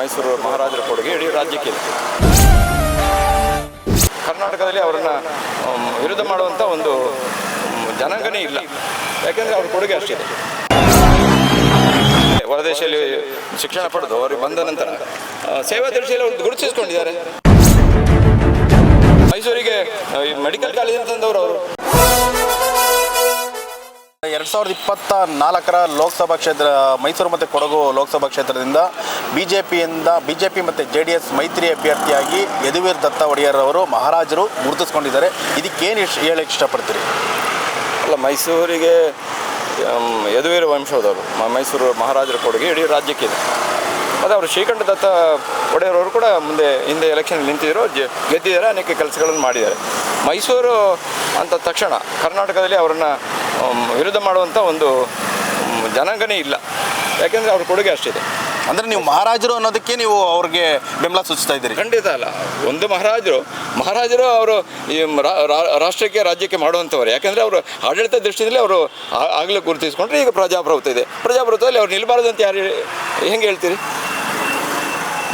ಮೈಸೂರು ಮಹಾರಾಜರ ಕೊಡುಗೆ ಇಡೀ ರಾಜ್ಯಕ್ಕೆ ಕರ್ನಾಟಕದಲ್ಲಿ ಅವರನ್ನು ವಿರುದ್ಧ ಮಾಡುವಂಥ ಒಂದು ಜನಾಂಗನೇ ಇಲ್ಲ. ಯಾಕೆಂದರೆ ಅವ್ರ ಕೊಡುಗೆ ಅಷ್ಟಿದೆ ಹೊರದೇಶದಲ್ಲಿ ಶಿಕ್ಷಣ ಪಡೆದು ಅವ್ರಿಗೆ ಬಂದ ನಂತರ ಸೇವಾ ದೃಷ್ಟಿಯಲ್ಲಿ ಅವ್ರು ಗುರುತಿಸ್ಕೊಂಡಿದ್ದಾರೆ. ಮೈಸೂರಿಗೆ ಮೆಡಿಕಲ್ ಕಾಲೇಜಿನ ಸಾವಿರದ ಇಪ್ಪತ್ತ ನಾಲ್ಕರ ಲೋಕಸಭಾ ಕ್ಷೇತ್ರ, ಮೈಸೂರು ಮತ್ತು ಕೊಡಗು ಲೋಕಸಭಾ ಕ್ಷೇತ್ರದಿಂದ ಬಿ ಜೆ ಪಿಯಿಂದ ಬಿ ಜೆ ಪಿ ಮತ್ತು ಜೆ ಡಿ ಎಸ್ ಮೈತ್ರಿ ಅಭ್ಯರ್ಥಿಯಾಗಿ ಯದುವೀರ್ ದತ್ತ ಒಡೆಯರ್ ಅವರು ಮಹಾರಾಜರು ಗುರುತಿಸ್ಕೊಂಡಿದ್ದಾರೆ. ಇದಕ್ಕೇನು ಇಷ್ಟ ಹೇಳಕ್ಕೆ ಇಷ್ಟಪಡ್ತೀರಿ? ಅಲ್ಲ, ಮೈಸೂರಿಗೆ ಯದುವೀರ್ ವಂಶದವರು ಮೈಸೂರು ಮಹಾರಾಜರ ಕೊಡುಗೆ ಇಡೀ ರಾಜ್ಯಕ್ಕೆ ಇದೆ ಮತ್ತು ಅವರು ಶ್ರೀಕಂಠ ದತ್ತ ಒಡೆಯರವರು ಕೂಡ ಮುಂದೆ ಹಿಂದೆ ಎಲೆಕ್ಷನ್ ನಿಂತಿದ್ರು. ಜ ಗೆದ್ದಿದ್ದಾರೆ ಅನೇಕ ಕೆಲಸಗಳನ್ನು ಮಾಡಿದ್ದಾರೆ. ಮೈಸೂರು ಅಂತ ತಕ್ಷಣ ಕರ್ನಾಟಕದಲ್ಲಿ ಅವರನ್ನು ವಿರುದ್ಧ ಮಾಡುವಂಥ ಒಂದು ಜನಾಂಗನೇ ಇಲ್ಲ. ಯಾಕೆಂದರೆ ಅವ್ರ ಕೊಡುಗೆ ಅಷ್ಟಿದೆ. ಅಂದರೆ ನೀವು ಮಹಾರಾಜರು ಅನ್ನೋದಕ್ಕೆ ನೀವು ಅವ್ರಿಗೆ ಬೆಂಬಲ ಸೂಚಿಸ್ತಾ ಇದ್ದೀರಿ. ಖಂಡಿತ ಅಲ್ಲ. ಒಂದು ಮಹಾರಾಜರು ಮಹಾರಾಜರು ಅವರು ಈ ರಾಷ್ಟ್ರಕ್ಕೆ ರಾಜ್ಯಕ್ಕೆ ಮಾಡುವಂಥವ್ರು ಯಾಕೆಂದರೆ ಅವರು ಆಡಳಿತ ದೃಷ್ಟಿಯಲ್ಲಿ ಅವರು ಆಗಲೇ ಗುರುತಿಸ್ಕೊಂಡ್ರೆ ಈಗ ಪ್ರಜಾಪ್ರಭುತ್ವ ಇದೆ. ಪ್ರಜಾಪ್ರಭುತ್ವದಲ್ಲಿ ಅವ್ರು ನಿಲ್ಬಾರ್ದು ಅಂತ ಯಾರು ಹೆಂಗೆ ಹೇಳ್ತೀರಿ?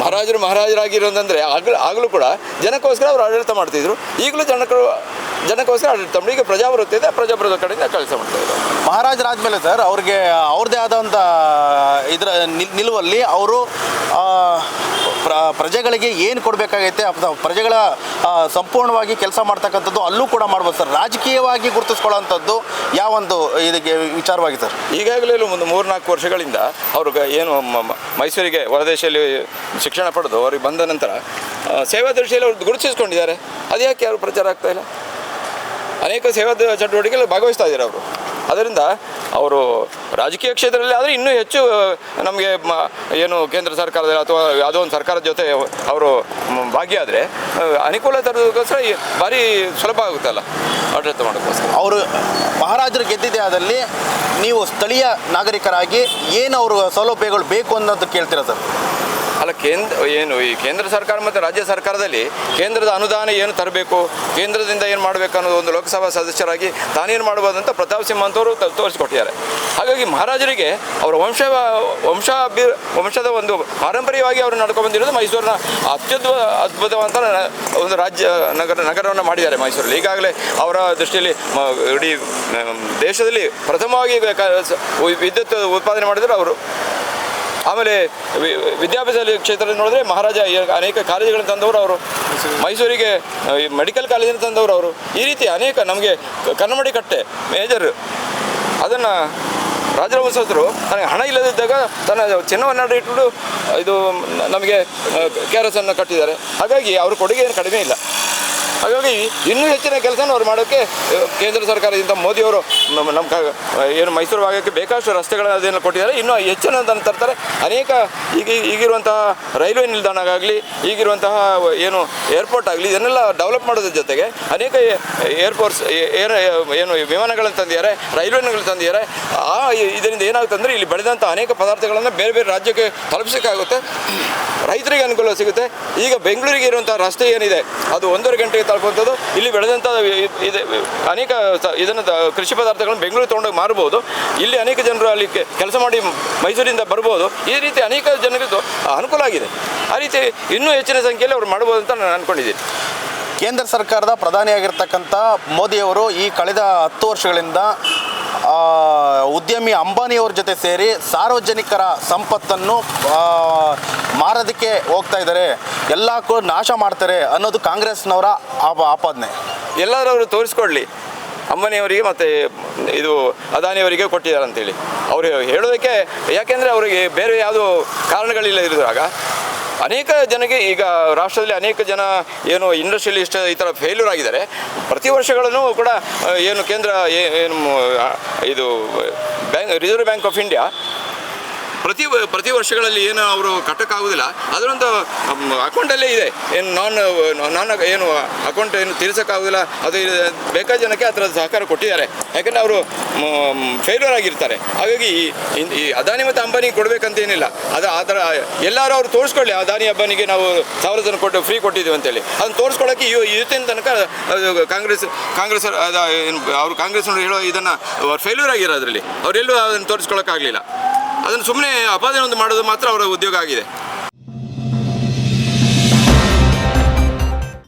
ಮಹಾರಾಜರು ಮಹಾರಾಜರಾಗಿರೋದಂದರೆ ಆಗಲೂ ಆಗಲೂ ಕೂಡ ಜನಕ್ಕೋಸ್ಕರ ಅವರು ಆಡಳಿತ ಮಾಡ್ತಿದ್ರು. ಈಗಲೂ ಜನಕ್ಕೂ ಜನಕ್ಕೋಸ್ಕರ ಆಡಳಿತ ಮಾಡಿ ಈಗ ಪ್ರಜಾಪ್ರಭುತ್ವ ಇದೆ, ಪ್ರಜಾಪ್ರಭುತ್ವ ಕಡೆಯಿಂದ ಕೆಲಸ ಮಾಡ್ತಾ ಇದ್ದಾರೆ. ಮಹಾರಾಜರಾದ್ಮೇಲೆ ಸರ್, ಅವ್ರಿಗೆ ಅವ್ರದ್ದೇ ಆದಂಥ ಇದರ, ನಿಲ್- ನಿಲುವಲ್ಲಿ ಅವರು ಪ್ರ- ಪ್ರಜೆಗಳಿಗೆ ಏನು ಕೊಡಬೇಕಾಗೈತೆ ಪ್ರಜೆಗಳ ಸಂಪೂರ್ಣವಾಗಿ ಕೆಲಸ ಮಾಡ್ತಕ್ಕಂಥದ್ದು ಅಲ್ಲೂ ಕೂಡ ಮಾಡ್ಬೋದು ಸರ್. ರಾಜಕೀಯವಾಗಿ ಗುರುತಿಸ್ಕೊಳ್ಳೋಂಥದ್ದು ಯಾವ ಒಂದು ಇದಕ್ಕೆ ವಿಚಾರವಾಗಿ ಸರ್? ಈಗಾಗಲೇ ಒಂದು ಮೂರ್ನಾಲ್ಕು ವರ್ಷಗಳಿಂದ ಅವರು ಏನು ಮೈಸೂರಿಗೆ ಹೊರದೇಶದಲ್ಲಿ ಶಿಕ್ಷಣ ಪಡೆದು ಅವ್ರಿಗೆ ಬಂದ ನಂತರ ಸೇವಾ ದೃಷ್ಟಿಯಲ್ಲಿ ಅವ್ರು ಗುರುತಿಸ್ಕೊಂಡಿದ್ದಾರೆ. ಅದ್ಯಾಕೆ ಯಾರು ಪ್ರಚಾರ ಆಗ್ತಾ ಇಲ್ಲ? ಅನೇಕ ಸೇವಾ ಚಟುವಟಿಕೆಗಳು ಭಾಗವಹಿಸ್ತಾ ಇದ್ದಾರೆ ಅವರು. ಅದರಿಂದ ಅವರು ರಾಜಕೀಯ ಕ್ಷೇತ್ರದಲ್ಲಿ ಆದರೆ ಇನ್ನೂ ಹೆಚ್ಚು ನಮಗೆ ಮ- ಏನು ಕೇಂದ್ರ ಸರ್ಕಾರದ ಅಥವಾ ಯಾವುದೋ ಒಂದು ಸರ್ಕಾರದ ಜೊತೆ ಅವರು ಭಾಗಿಯಾದರೆ ಅನುಕೂಲ ತರೋದಕ್ಕೋಸ್ಕರ ಭಾರಿ ಸುಲಭ ಆಗುತ್ತಲ್ಲ? ಆಡಳಿತ ಮಾಡೋಕ್ಕೋಸ್ಕರ. ಅವರು ಮಹಾರಾಜರು ಗೆದ್ದಿದೆ ಆದಲ್ಲಿ ನೀವು ಸ್ಥಳೀಯ ನಾಗರಿಕರಾಗಿ ಏನು ಅವರು ಸೌಲಭ್ಯಗಳು ಬೇಕು ಅನ್ನೋದು ಕೇಳ್ತೀರಾ ಸರ್? ಅಲ್ಲ ಕೇಂದ್ರ ಏನು ಈ ಕೇಂದ್ರ ಸರ್ಕಾರ ಮತ್ತು ರಾಜ್ಯ ಸರ್ಕಾರದಲ್ಲಿ ಕೇಂದ್ರದ ಅನುದಾನ ಏನು ತರಬೇಕು ಕೇಂದ್ರದಿಂದ ಏನು ಮಾಡಬೇಕು ಅನ್ನೋದು ಒಂದು ಲೋಕಸಭಾ ಸದಸ್ಯರಾಗಿ ತಾನೇನು ಮಾಡ್ಬೋದಂತ ಅಂತ ಪ್ರತಾಪ್ ಸಿಂಹ ಅಂತವರು ತ- ತೋರಿಸಿಕೊಟ್ಟಿದ್ದಾರೆ. ಹಾಗಾಗಿ ಮಹಾರಾಜರಿಗೆ ಅವರ ವಂಶ ವಂಶ ವಂಶದ ಒಂದು ಪಾರಂಪರ್ಯವಾಗಿ ಅವರು ನಡ್ಕೊಂಡು ಬಂದಿರೋದು ಮೈಸೂರಿನ ಅತ್ಯದ್ಭುತ ಅದ್ಭುತವಂತ ಒಂದು ರಾಜ್ಯ, ನಗರ, ನಗರವನ್ನು ಮಾಡಿದ್ದಾರೆ ಮೈಸೂರಲ್ಲಿ. ಈಗಾಗಲೇ ಅವರ ದೃಷ್ಟಿಯಲ್ಲಿ ಇಡೀ ದೇಶದಲ್ಲಿ ಪ್ರಥಮವಾಗಿ ವಿದ್ಯುತ್ ಉತ್ಪಾದನೆ ಮಾಡಿದರೆ ಅವರು. ಆಮೇಲೆ ವಿದ್ಯಾಭ್ಯಾಸ ಕ್ಷೇತ್ರದಲ್ಲಿ ನೋಡಿದ್ರೆ ಮಹಾರಾಜ ಅನೇಕ ಕಾಲೇಜುಗಳನ್ನು ತಂದವರು ಅವರು. ಮೈಸೂರಿಗೆ ಮೆಡಿಕಲ್ ಕಾಲೇಜನ್ನು ತಂದವರು ಅವರು. ಈ ರೀತಿ ಅನೇಕ ನಮಗೆ ಕನ್ನಡಿ ಕಟ್ಟೆ, ಮೇಜರ್ ಅದನ್ನು ರಾಜವಂಶಸ್ಥರು ನನಗೆ ಹಣ ಇಲ್ಲದಿದ್ದಾಗ ತನ್ನ ಚಿನ್ನವನ್ನು ಇಟ್ಬಿಟ್ಟು ಇದು ನಮಗೆ ಕೆ ಆರ್ ಎಸ್ ಅನ್ನು ಕಟ್ಟಿದ್ದಾರೆ. ಹಾಗಾಗಿ ಅವ್ರ ಕೊಡುಗೆ ಏನು ಕಡಿಮೆ ಇಲ್ಲ. ಹಾಗಾಗಿ ಇನ್ನೂ ಹೆಚ್ಚಿನ ಕೆಲಸನ ಅವ್ರು ಮಾಡೋಕ್ಕೆ ಕೇಂದ್ರ ಸರ್ಕಾರದಿಂದ ಮೋದಿಯವರು ನಮ್ಮ ಏನು ಮೈಸೂರು ಭಾಗಕ್ಕೆ ಬೇಕಾದಷ್ಟು ರಸ್ತೆಗಳನ್ನ ಅದೇನು ಕೊಟ್ಟಿದ್ದಾರೆ, ಇನ್ನೂ ಹೆಚ್ಚಿನದನ್ನು ತರ್ತಾರೆ. ಅನೇಕ ಈಗ, ಈಗಿರುವಂತಹ ರೈಲ್ವೆ ನಿಲ್ದಾಣಗಾಗಲಿ ಈಗಿರುವಂತಹ ಏನು ಏರ್ಪೋರ್ಟ್ ಆಗಲಿ, ಇದನ್ನೆಲ್ಲ ಡೆವಲಪ್ ಮಾಡೋದ್ರ ಜೊತೆಗೆ ಅನೇಕ ಏರ್ಪೋರ್ಟ್ಸ್ ಏರ್, ಏನು ವಿಮಾನಗಳನ್ನು ತಂದಿದ್ದಾರೆ ರೈಲ್ವೆಗಳನ್ನು ತಂದಿದ್ದಾರೆ. ಆ, ಇದರಿಂದ ಏನಾಗುತ್ತೆ ಅಂದರೆ ಇಲ್ಲಿ ಬೆಳೆದಂಥ ಅನೇಕ ಪದಾರ್ಥಗಳನ್ನು ಬೇರೆ ಬೇರೆ ರಾಜ್ಯಕ್ಕೆ ತಲುಪಿಸೋಕ್ಕಾಗುತ್ತೆ. ರೈತರಿಗೆ ಅನುಕೂಲ ಸಿಗುತ್ತೆ. ಈಗ ಬೆಂಗಳೂರಿಗೆ ಇರುವಂಥ ರಸ್ತೆ ಏನಿದೆ, ಅದು ಒಂದೂವರೆ ಗಂಟೆಗೆ ತಲುಪುವಂಥದ್ದು. ಇಲ್ಲಿ ಬೆಳೆದಂಥ ಇದೆ. ಅನೇಕ ಇದನ್ನು ಕೃಷಿ ಪದಾರ್ಥಗಳನ್ನು ಬೆಂಗಳೂರು ತೊಗೊಂಡೋಗಿ ಮಾರ್ಬೋದು. ಇಲ್ಲಿ ಅನೇಕ ಜನರು ಅಲ್ಲಿ ಕೆಲಸ ಮಾಡಿ ಮೈಸೂರಿಂದ ಬರ್ಬೋದು. ಈ ರೀತಿ ಅನೇಕ ಜನರಿಗೆ ಅನುಕೂಲ ಆಗಿದೆ. ಆ ರೀತಿ ಇನ್ನೂ ಹೆಚ್ಚಿನ ಸಂಖ್ಯೆಯಲ್ಲಿ ಅವರು ಮಾಡ್ಬೋದು ಅಂತ ನಾನು ಅಂದ್ಕೊಂಡಿದ್ದೀನಿ ಕೇಂದ್ರ ಸರ್ಕಾರದ ಪ್ರಧಾನಿಯಾಗಿರ್ತಕ್ಕಂಥ ಮೋದಿಯವರು ಈ ಕಳೆದ ಹತ್ತು ವರ್ಷಗಳಿಂದ ಉದ್ಯಮಿ ಅಂಬಾನಿಯವ್ರ ಜೊತೆ ಸೇರಿ ಸಾರ್ವಜನಿಕರ ಸಂಪತ್ತನ್ನು ಮಾರೋದಕ್ಕೆ ಹೋಗ್ತಾ ಇದ್ದಾರೆ. ಎಲ್ಲಕ್ಕೂ ನಾಶ ಮಾಡ್ತಾರೆ ಅನ್ನೋದು ಕಾಂಗ್ರೆಸ್ನವರ ಆಪ, ಆಪಾದನೆ. ಎಲ್ಲರೂ ಅವರು ತೋರಿಸ್ಕೊಡ್ಲಿ. ಅಂಬಾನಿಯವರಿಗೆ ಮತ್ತು ಇದು ಅದಾನಿಯವರಿಗೆ ಕೊಟ್ಟಿದ್ದಾರೆ ಅಂತೇಳಿ. ಅವರು ಹೇಳೋದಕ್ಕೆ, ಯಾಕೆಂದರೆ ಅವರಿಗೆ ಬೇರೆ ಯಾವುದೋ ಕಾರಣಗಳಿಲ್ಲ ಅನೇಕ ಜನಕ್ಕೆ ಈಗ ರಾಷ್ಟ್ರದಲ್ಲಿ ಅನೇಕ ಜನ ಏನು ಇಂಡಸ್ಟ್ರಿಯಲಿಸ್ಟ್ ಈ ಥರ ಫೇಲ್ಯೂರ್ ಆಗಿದ್ದಾರೆ. ಪ್ರತಿ ವರ್ಷಗಳನ್ನು ಕೂಡ ಏನು ಕೇಂದ್ರ ಏನು ಇದು, bank reserve bank of India ಪ್ರತಿ ಪ್ರತಿ ವರ್ಷಗಳಲ್ಲಿ ಏನು ಅವರು ಕಟ್ಟಕ್ಕಾಗೋದಿಲ್ಲ. ಅದರೊಂದು ಅಕೌಂಟಲ್ಲೇ ಇದೆ. ಏನು ನಾನ್ ನಾನ್ ಏನು ಅಕೌಂಟ್ ಏನು ತೀರ್ಸೋಕ್ಕಾಗೋದಿಲ್ಲ. ಅದು ಬೇಕಾದ ಜನಕ್ಕೆ ಅದರ ಸಹಕಾರ ಕೊಟ್ಟಿದ್ದಾರೆ. ಯಾಕಂದರೆ ಅವರು ಫೇಲ್ಯೂರ್ ಆಗಿರ್ತಾರೆ. ಹಾಗಾಗಿ ಈ- ಅದಾನಿ ಮತ್ತು ಅಂಬಾನಿಗೆ ಕೊಡಬೇಕಂತ ಏನಿಲ್ಲ. ಅದು, ಅದರ, ಎಲ್ಲರೂ ಅವ್ರು ತೋರಿಸ್ಕೊಳ್ಳಿ. ಅದಾನಿ, ಅಂಬಾನಿಗೆ ನಾವು ಸಾವಿರ ಜನ ಕೊಟ್ಟು ಫ್ರೀ ಕೊಟ್ಟಿದ್ದೀವಿ ಅಂತೇಳಿ. ಅದನ್ನು ತೋರಿಸ್ಕೊಳ್ಳೋಕ್ಕೆ ಇವು ಇವತ್ತಿನ ತನಕ ಕಾಂಗ್ರೆಸ್ ಕಾಂಗ್ರೆಸ್ ಅವರು ಕಾಂಗ್ರೆಸ್ನವರು ಹೇಳೋ ಇದನ್ನು, ಅವ್ರು ಫೇಲ್ಯೂರ್ ಆಗಿರೋದ್ರಲ್ಲಿ. ಅವರೆಲ್ಲೂ ಅದನ್ನು ತೋರಿಸ್ಕೊಳ್ಳೋಕ್ಕಾಗಲಿಲ್ಲ ಅದನ್ನು ಸುಮ್ಮನೆ ಅಪಾದನೆ ಒಂದು ಮಾಡೋದು ಮಾತ್ರ ಅವರ ಉದ್ಯೋಗ ಆಗಿದೆ.